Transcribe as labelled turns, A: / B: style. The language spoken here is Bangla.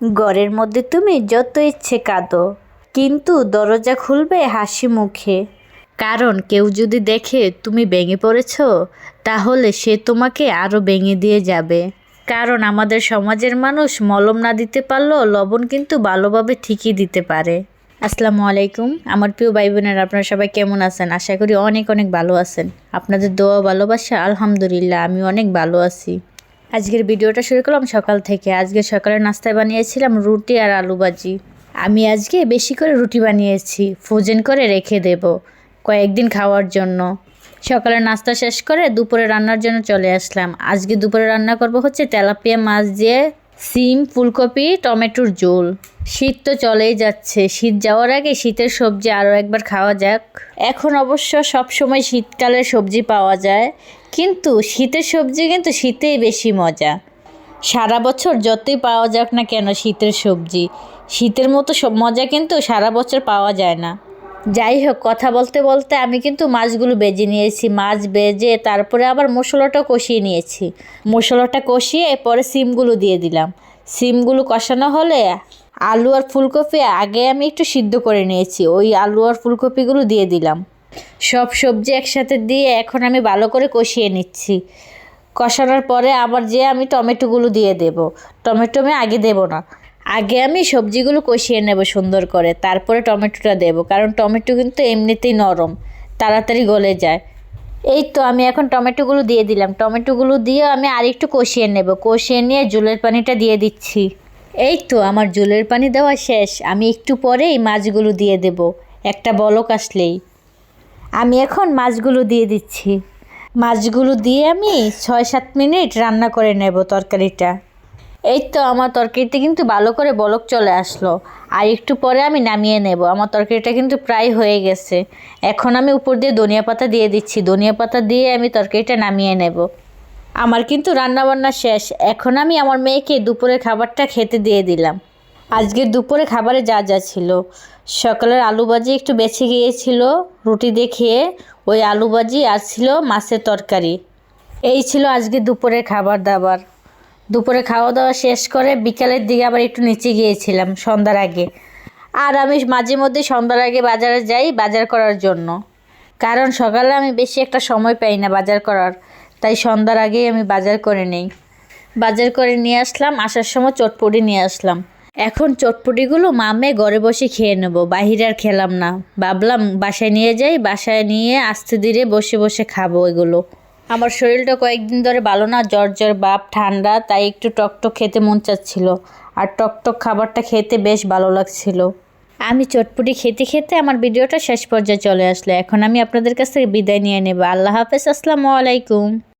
A: ঘরের মধ্যে তুমি যত ইচ্ছে কাঁদো, কিন্তু দরজা খুলবে হাসি মুখে। কারণ কেউ যদি দেখে তুমি ভেঙে পড়েছ, তাহলে সে তোমাকে আরও ভেঙে দিয়ে যাবে। কারণ আমাদের সমাজের মানুষ মলম না দিতে পারলেও লবণ কিন্তু ভালোভাবে ঠিকই দিতে পারে। আসসালামু আলাইকুম, আমার প্রিয় ভাই বোনেরা আপনারা সবাই কেমন আছেন? আশা করি অনেক অনেক ভালো আছেন। আপনাদের দোয়া ভালোবাসা, আলহামদুলিল্লাহ, আমি অনেক ভালো আছি। আজকের ভিডিওটা শুরু করলাম সকাল থেকে। আজকে সকালে নাস্তায় বানিয়েছিলাম রুটি আর আলু ভাজি। আমি আজকে বেশি করে রুটি বানিয়েছি ফ্রোজেন করে রেখে দেব কয়েকদিন খাওয়ার জন্য। সকালে নাস্তা শেষ করে দুপুরে রান্নার জন্য চলে আসলাম। আজকে দুপুরে রান্না করব হচ্ছে তেলাপিয়া মাছ দিয়ে সিম, ফুলকপি, টমেটোর ঝোল। শীত তো চলেই যাচ্ছে। শীত যাওয়ার আগে শীতের সবজি আরও একবার খাওয়া যাক। এখন অবশ্য সব সময় শীতকালের সবজি পাওয়া যায়। কিন্তু শীতের সবজি কিন্তু শীতেই বেশি মজা। সারা বছর যতই পাওয়া যাক না কেন শীতের সবজি, শীতের মতো সব মজা কিন্তু সারা বছর পাওয়া যায় না। যাই হোক কথা বলতে বলতে আমি কিন্তু মাছগুলো বেজে নিয়েছি। মাছ বেজে তারপরে আবার মশলাটা কষিয়ে নিয়েছি। মশলাটা কষিয়ে পরে সিমগুলো দিয়ে দিলাম। সিমগুলো কষানো হলে আলু আর ফুলকপি আগে আমি একটু সিদ্ধ করে নিয়েছি। ওই আলু আর ফুলকপিগুলো দিয়ে দিলাম। সব সবজি একসাথে দিয়ে এখন আমি ভালো করে কষিয়ে নিচ্ছি। কষানোর পরে আবার যে আমি টমেটোগুলো দিয়ে দেব। টমেটো আমি আগে দেব না। আগে আমি সবজিগুলো কষিয়ে নেব সুন্দর করে, তারপরে টমেটোটা দেব, কারণ টমেটো কিন্তু এমনিতেই নরম, তাড়াতাড়ি গলে যায়। এই তো আমি এখন টমেটোগুলো দিয়ে দিলাম। টমেটোগুলো দিয়ে আমি আরেকটু কষিয়ে নেব, কষিয়ে নিয়ে জলের পানিটা দিয়ে দিচ্ছি। এই তো আমার জলের পানি দেওয়া শেষ, আমি একটু পরেই মাছগুলো দিয়ে দেব, একটা বলক আসলেই। আমি এখন মাছগুলো দিয়ে দিচ্ছি। মাছগুলো দিয়ে আমি ছয় সাত মিনিট রান্না করে নেব তরকারিটা। এই তো আমার তরকারিতে কিন্তু ভালো করে বলক চলে আসলো। আর একটু পরে আমি নামিয়ে নেব। আমার তরকারিটা কিন্তু প্রায় হয়ে গেছে। এখন আমি উপর দিয়ে ধনিয়া পাতা দিয়ে দিচ্ছি। ধনিয়া পাতা দিয়ে আমি তরকারিটা নামিয়ে নেব। আমার কিন্তু রান্নাবান্না শেষ। এখন আমি আমার মেয়েকে দুপুরের খাবারটা খেতে দিয়ে দিলাম। আজকে দুপুরে খাবারে যা যা ছিল। সকালের আলু ভাজি একটু বেছে গিয়েছিল, রুটি দিয়ে খেয়ে ওই আলু ভাজি আর ছিল মাছের তরকারি। এই ছিল আজকে দুপুরের খাবার দাবার। দুপুরে খাওয়া দাওয়া শেষ করে বিকালের দিকে আবার একটু নিচে গিয়েছিলাম সন্ধ্যার আগে। আর আমি মাঝে মধ্যে সন্ধ্যার আগে বাজারে যাই বাজার করার জন্য। কারণ সকালে আমি বেশি একটা সময় পাই না বাজার করার। তাই সন্ধ্যার আগেই আমি বাজার করে নেই। বাজার করে নিয়ে আসলাম, আসার সময় চটপটি নিয়ে আসলাম। এখন চটপটিগুলো মামে ঘরে বসে খেয়ে নেব, বাহিরে আর খেলাম না। ভাবলাম বাসায় নিয়ে যাই, বাসায় নিয়ে আস্তে ধীরে বসে বসে খাব এগুলো। আমার শরীরটা কয়েকদিন ধরে ভালো না, জ্বর জ্বর, বাপ, ঠান্ডা, তাই একটু টকটক খেতে মন চাচ্ছিল। আর টকটক খাবারটা খেতে বেশ ভালো লাগছিল। আমি চটপটি খেতে খেতে আমার ভিডিওটা শেষ পর্যায়ে চলে আসলো। এখন আমি আপনাদের কাছ থেকে বিদায় নিয়ে নেব। আল্লাহ হাফেজ, আসসালামু আলাইকুম।